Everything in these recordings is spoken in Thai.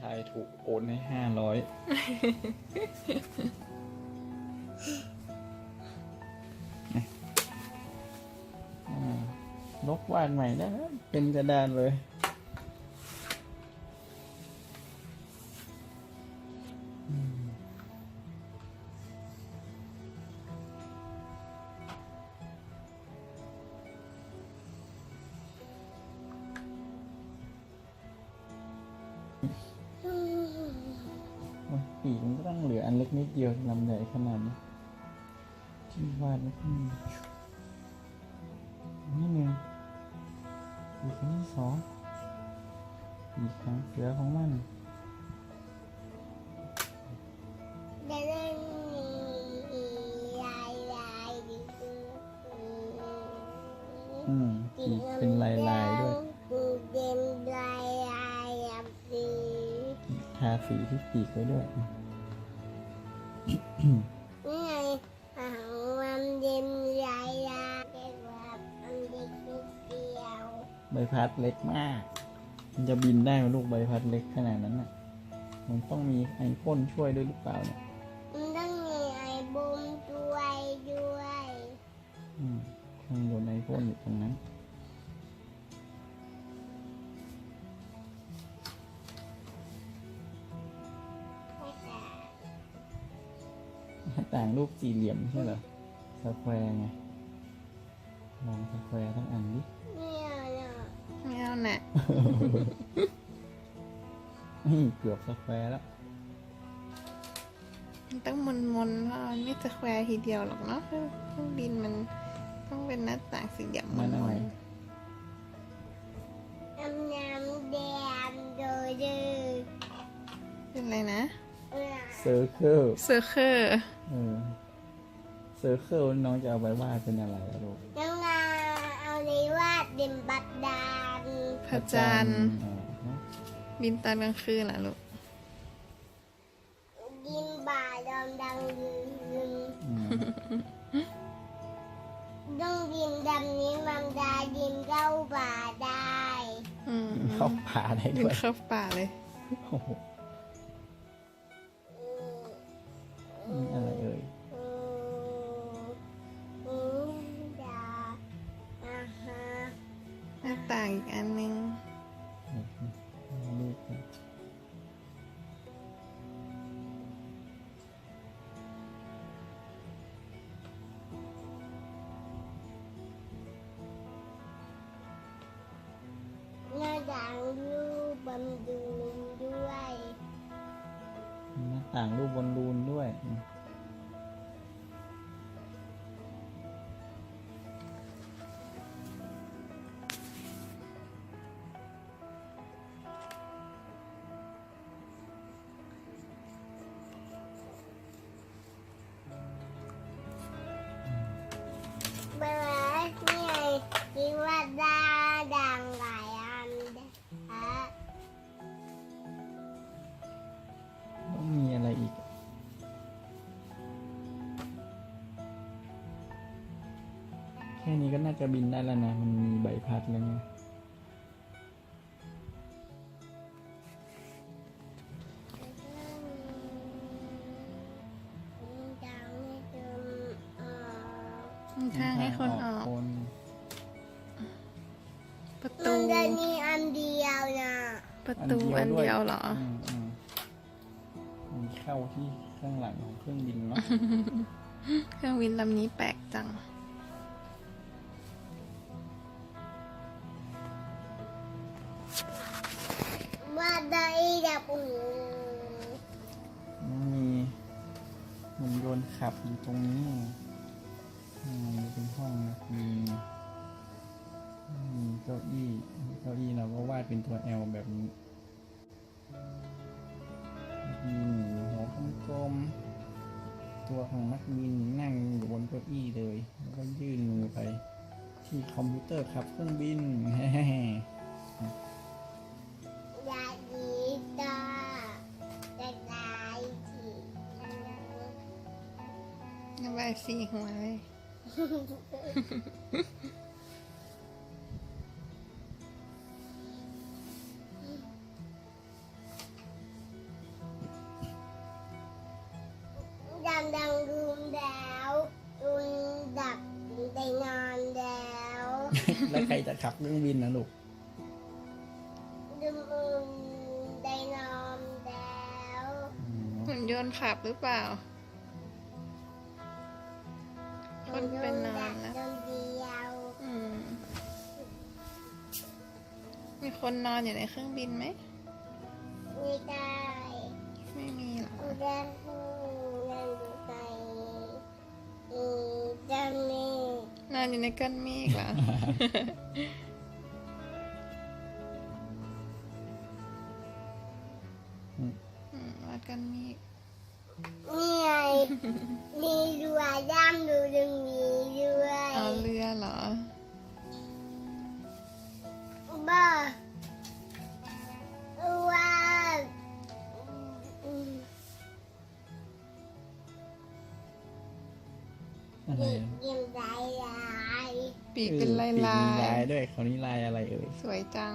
ทายถูกโอนให้ห้าร้อยลบวาดใหม่ได้เป็นกระดานเลยโอ้ย ปีกมันก็ต้องเหลืออันเล็กนิดเดียวลำใหญ่ขนาดนี้ที่วาดไม่ขึ้นนี่หนึ่งอีกอันที่สองอีกครั้งเสือของมันเดินมีลายลายดีอืมปีกเป็นลายลายด้วยทาสีที่ปีกไว้ด้วย นี่ไงหางมันเดินลายลายแต่ว่ามันเด็กนิดเดียวใบพัดเล็กมาก มันจะบินได้ไหมลูกใบพัดเล็กขนาดนั้นน่ะ มันต้องมีไอ้พ่นช่วยด้วยหรือเปล่าเนี่ยมันต้องมีไอ้บุมด้วยด้วยอืมข้างบนไอพ่นอยู่ตรงนั้น ต่ต่างรูปสี่เหลี่ยมใช่เหรอสแควร์ไงลองสแควร์ทั้งอันดิเนี่ยเนี่ยไม่เอาน่ะนี่เกือบสแควร์แล้ว มันต้องมนมนๆเพราะมันไม่สแควร์ทีเดียวหรอกเนาะเครื่องบินมันต้องเป็นหน้าต่างสี่เหลี่ยมมมันนอะไรน้ำน้ำแดงโดยดื้อๆเป็นอะไรนะ เออเซอร์เคิลเซอร์เคิลเออเซอร์เคิลน้องจะเอาไปวาดเป็นอะไรอะลูกน้องนาเอาเลยว่าเดิมบัดดาลพระจันทร์อ่าฮะบินตอนกลางคืนล่ะลูก ดินบ่าดองดังยืนอืมต้องดินดำนี้มันได้ดินเข้าป่าได้ อืมเข้าป่าได้บิด้นวยเข้าป่าเลย โอ้โห บำดูนด้วยหน้าต่างรูปบอลลูนด้วยาจะบินได้แล้วนะ มันมีใบพัดแล้วไงด่างให้เติมเอ่อทางให้คนออกคนประมัตูนจะมีอันเดียวนะ ประตูอันเดียวเหรออืมอืมมันเข้าที่ข้างหลังของเครื่องบินเนาะ เครื่องบินลำนี้แปลกจัง ได้ดับอูมีหุ่นยนต์ขับอยู่ตรงนี้อืมเป็นห้องนะมีมีเก้าอี้เก้าอี้เราก็วาดเป็นตัว L แบบนี้มีหัวกลมๆตัวของนักบินนั่งอยู่บนเก้าอี้เลย แล้วก็ยื่นมือไป ที่คอมพิวเตอร์ขับเครื่องบิน สี่หัวเลย ดำดำรุมแล้วรุมดับไปนอนแล้วแล้วใครจะขับเครื่องบินนะลูก รุมรุมนอนแล้ว หุ่นยนต์ขับหรือเปล่า คนเป็นนานแล้วดนเดียวอืมมีคนนอนอยู่ในเครื่องบินไหมไม่ได้ไม่มีหรอกอุดรพูนั่นไปอีจันนี่นอนอยู่ในก้อนเมฆเหรออืมว่าก้อนเมฆ นี่ไงมีเรือด้ามดูตรงนี้ด้วยเอาเรือเหรอบ้าว่าอืมอะไรเด็กอะยังไงยายปีกเป็นลายปีกลามีลายยด้วยคราวนี้ลายอะไรเอ่ยสวยจัง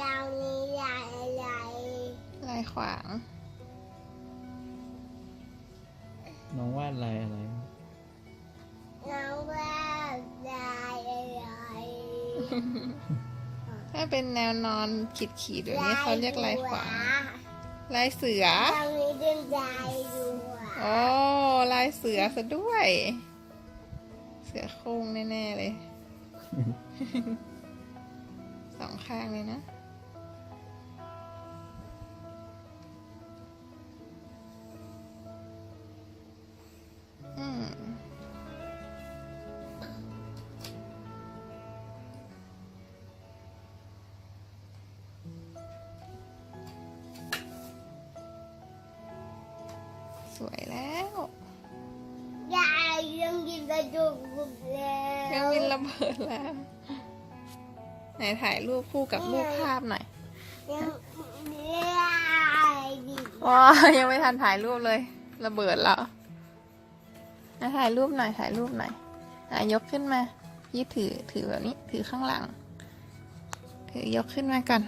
ยาวนี้ยายอะไรลายขวาง น้องวาดลายอะไร น้องว่าลายอะไรถ้าเป็นแนวนอนขีดขีดๆแบบนี้เขาเรียกลายขวางลายเสือตรงนี้เป็นลายหัวโอ้ลายเสือซะด้วย เสือโคร่งแน่ ๆ เลย สองข้างเลยนะ สวยแล้วยายยังกินกระดูกบุกแล้เครื่องวบินระเบิดแล้ว ไหนถ่ายรูปคู่กับรูปภาพหน่อยยังลายดิว้ายังไม่ทันถ่ายรูปเลย ระเบิดแล้วอะ ถ่ายรูปหน่อยถ่ายรูปหน่อยอะยกขึ้นมายี่ถือถือแบบนี้ถือข้างหลังถือยกขึ้นมาก่อน